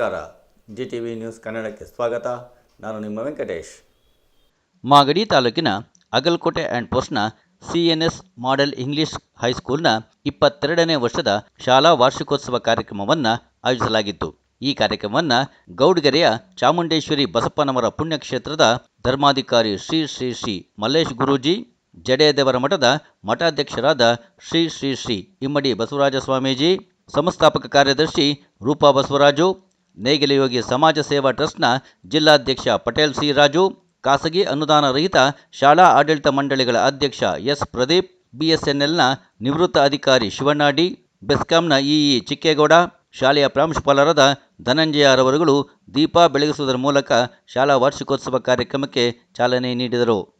ನಮಸ್ಕಾರ. G T V news ಕನ್ನಡಕ್ಕೆ ಸ್ವಾಗತ. ನಾನು ನಿಮ್ಮ ವೆಂಕಟೇಶ್. ಮಾಗಡಿ ತಾಲೂಕಿನ ಅಗಲ್ಕೋಟೆ ಆ್ಯಂಡ್ ಪೋಸ್ಟ್ನ ಎಸ್ ಮಾಡೆಲ್ ಇಂಗ್ಲಿಷ್ ಹೈಸ್ಕೂಲ್ನ ಇಪ್ಪತ್ತೆರಡನೇ ವರ್ಷದ ಶಾಲಾ ವಾರ್ಷಿಕೋತ್ಸವ ಕಾರ್ಯಕ್ರಮವನ್ನು ಆಯೋಜಿಸಲಾಗಿತ್ತು. ಈ ಕಾರ್ಯಕ್ರಮವನ್ನು ಗೌಡ್ಗೆರೆಯ ಚಾಮುಂಡೇಶ್ವರಿ ಬಸಪ್ಪನವರ ಪುಣ್ಯಕ್ಷೇತ್ರದ ಧರ್ಮಾಧಿಕಾರಿ ಶ್ರೀ ಶ್ರೀ ಶ್ರೀ ಮಲ್ಲೇಶ್ ಗುರೂಜಿ, ಜಡೆದೇವರ ಮಠದ ಮಠಾಧ್ಯಕ್ಷರಾದ ಶ್ರೀ ಶ್ರೀ ಶ್ರೀ ಇಮ್ಮಡಿ ಬಸವರಾಜ ಸ್ವಾಮೀಜಿ, ಸಂಸ್ಥಾಪಕ ಕಾರ್ಯದರ್ಶಿ ರೂಪಾ ಬಸವರಾಜು ನೇಗಿಲಯೋಗಿ ಸಮಾಜ ಸೇವಾ ಟ್ರಸ್ಟ್ನ ಜಿಲ್ಲಾಧ್ಯಕ್ಷ ಪಟೇಲ್ ಸಿ ರಾಜು, ಖಾಸಗಿ ಅನುದಾನ ರಹಿತ ಶಾಲಾ ಆಡಳಿತ ಮಂಡಳಿಗಳ ಅಧ್ಯಕ್ಷ ಎಸ್ ಪ್ರದೀಪ್, ಬಿಎಸ್ಎನ್ಎಲ್ನ ನಿವೃತ್ತ ಅಧಿಕಾರಿ ಶಿವಣ್ಣಾಡಿ, ಬೆಸ್ಕಾಂನ ಇಇ ಚಿಕ್ಕೇಗೌಡ, ಶಾಲೆಯ ಪ್ರಾಂಶುಪಾಲರಾದ ಧನಂಜಯರವರುಗಳು ದೀಪ ಬೆಳಗಿಸುವುದರ ಮೂಲಕ ಶಾಲಾ ವಾರ್ಷಿಕೋತ್ಸವ ಕಾರ್ಯಕ್ರಮಕ್ಕೆ ಚಾಲನೆ ನೀಡಿದರು.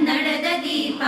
ಕನ್ನಡದ ದೀಪ.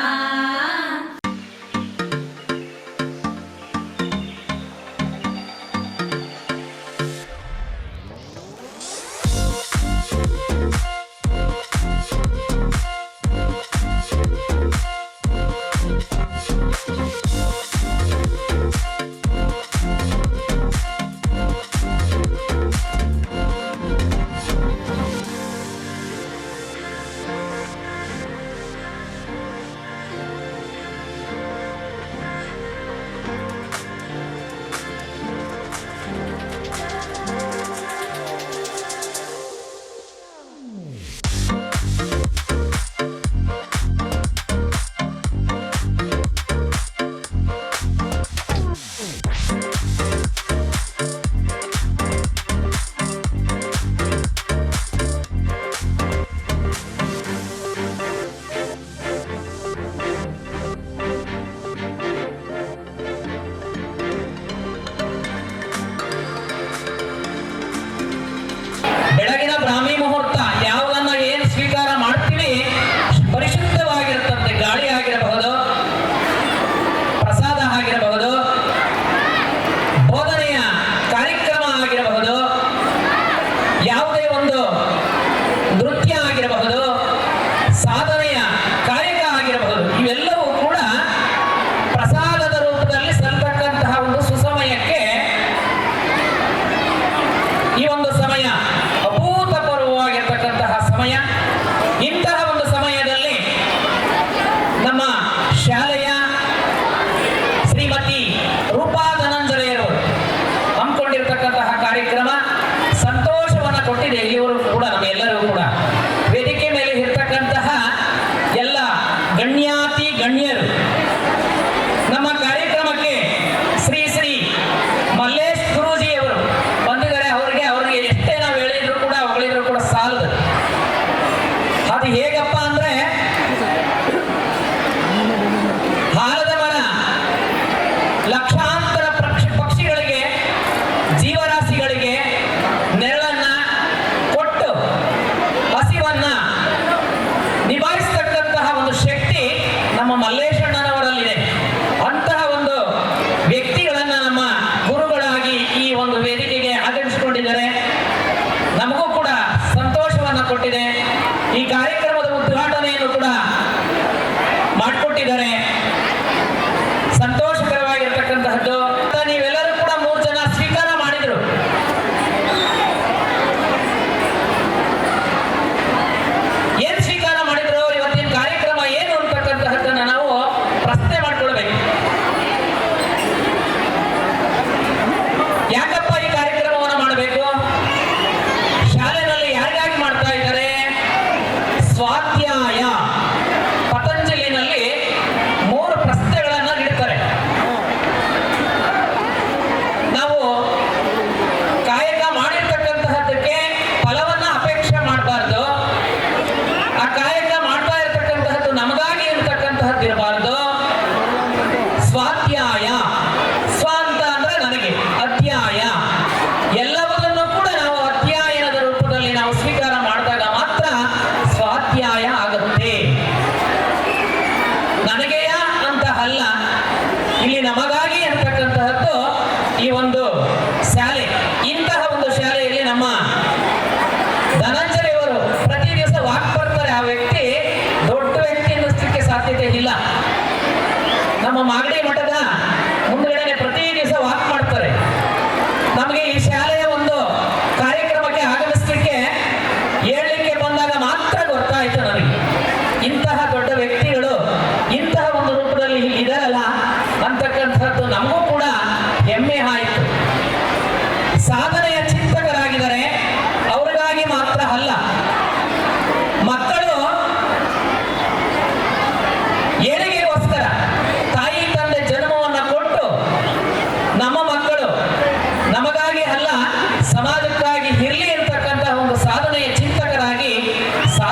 ನಮ್ಮ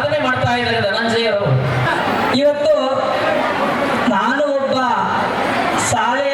ಸಾಧನೆ ಮಾಡ್ತಾ ಇದ್ದಾರೆ ಧನಂಜಯರು ಇವತ್ತು ನಾನು ಒಬ್ಬ ಶಾಲೆಯ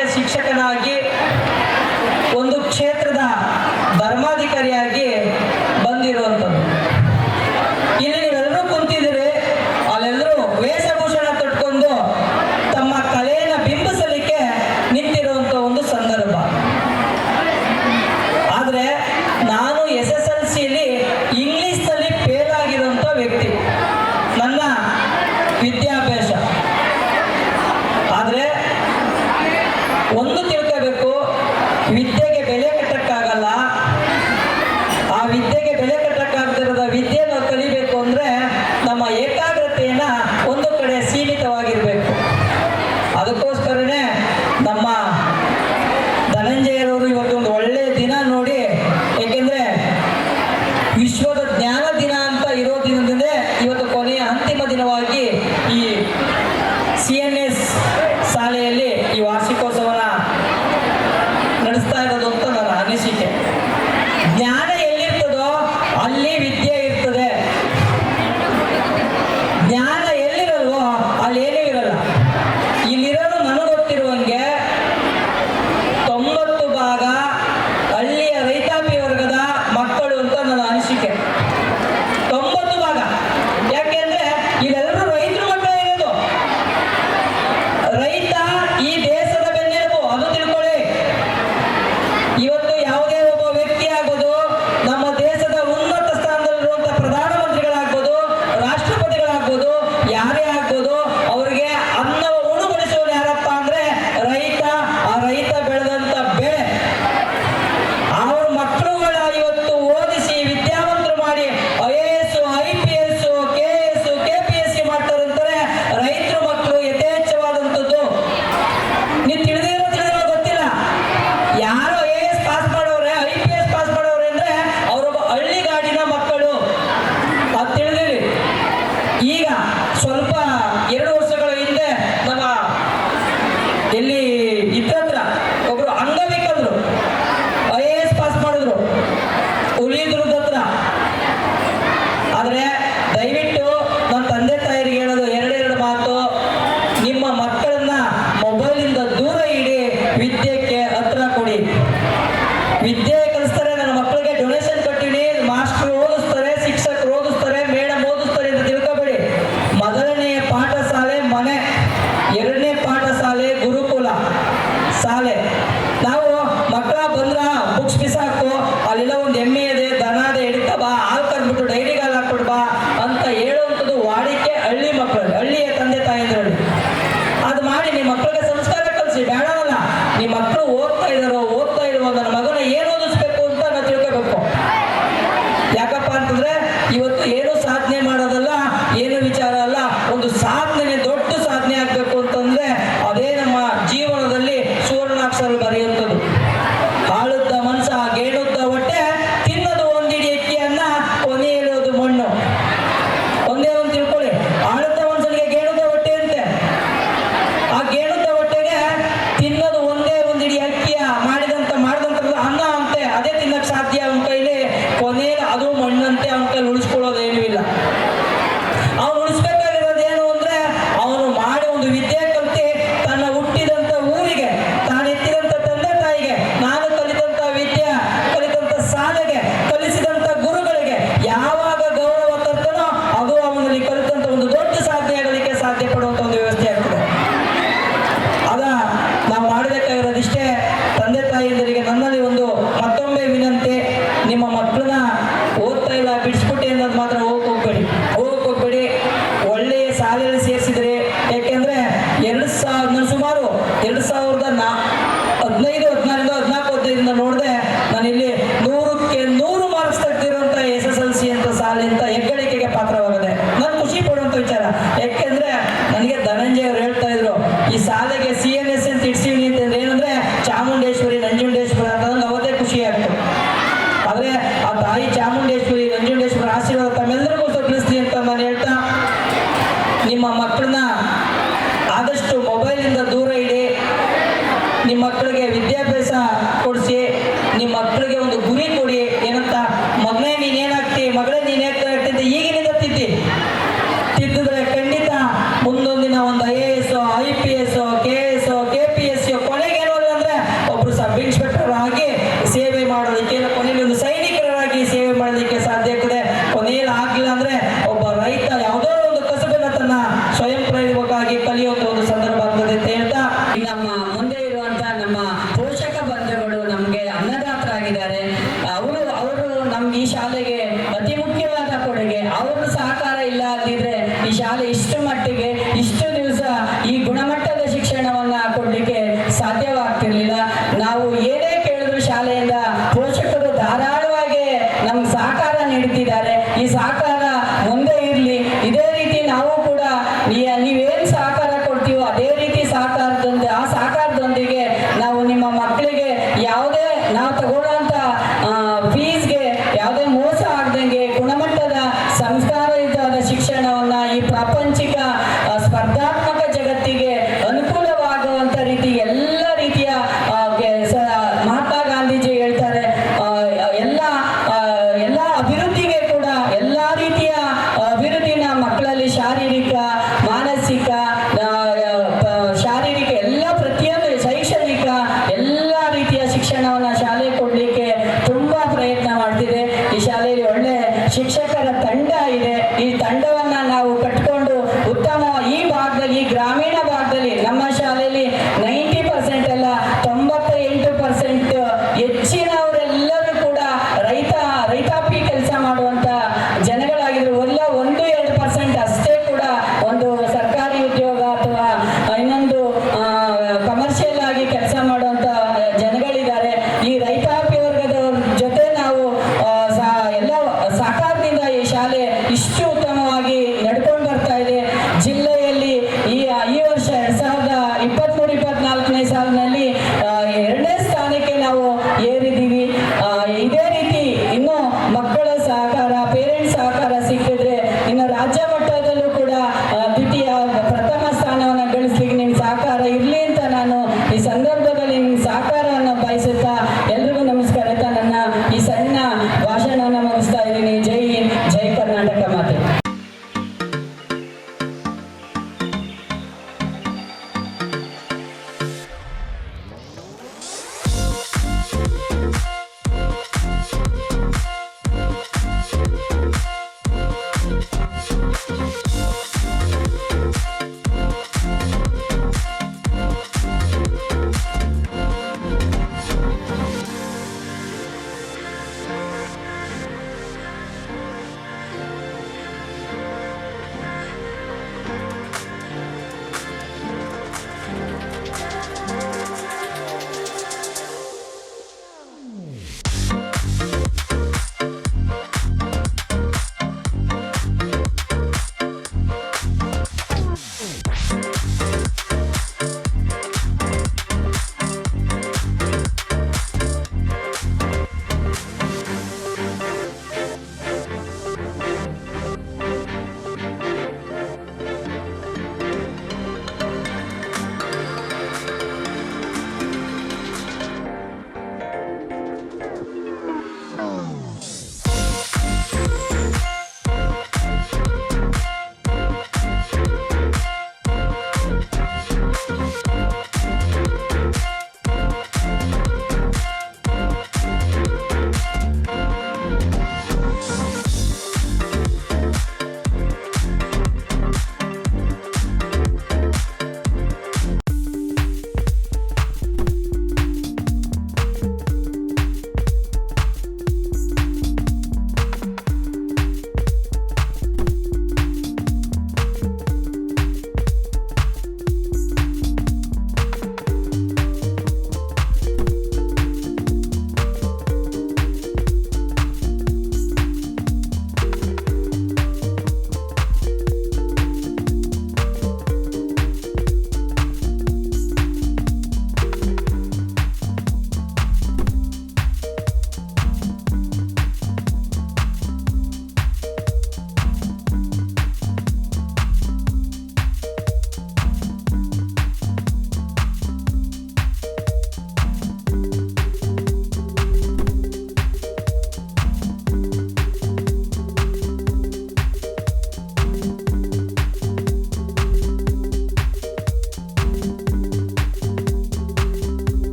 ಯಾವುದೇ ನಾವು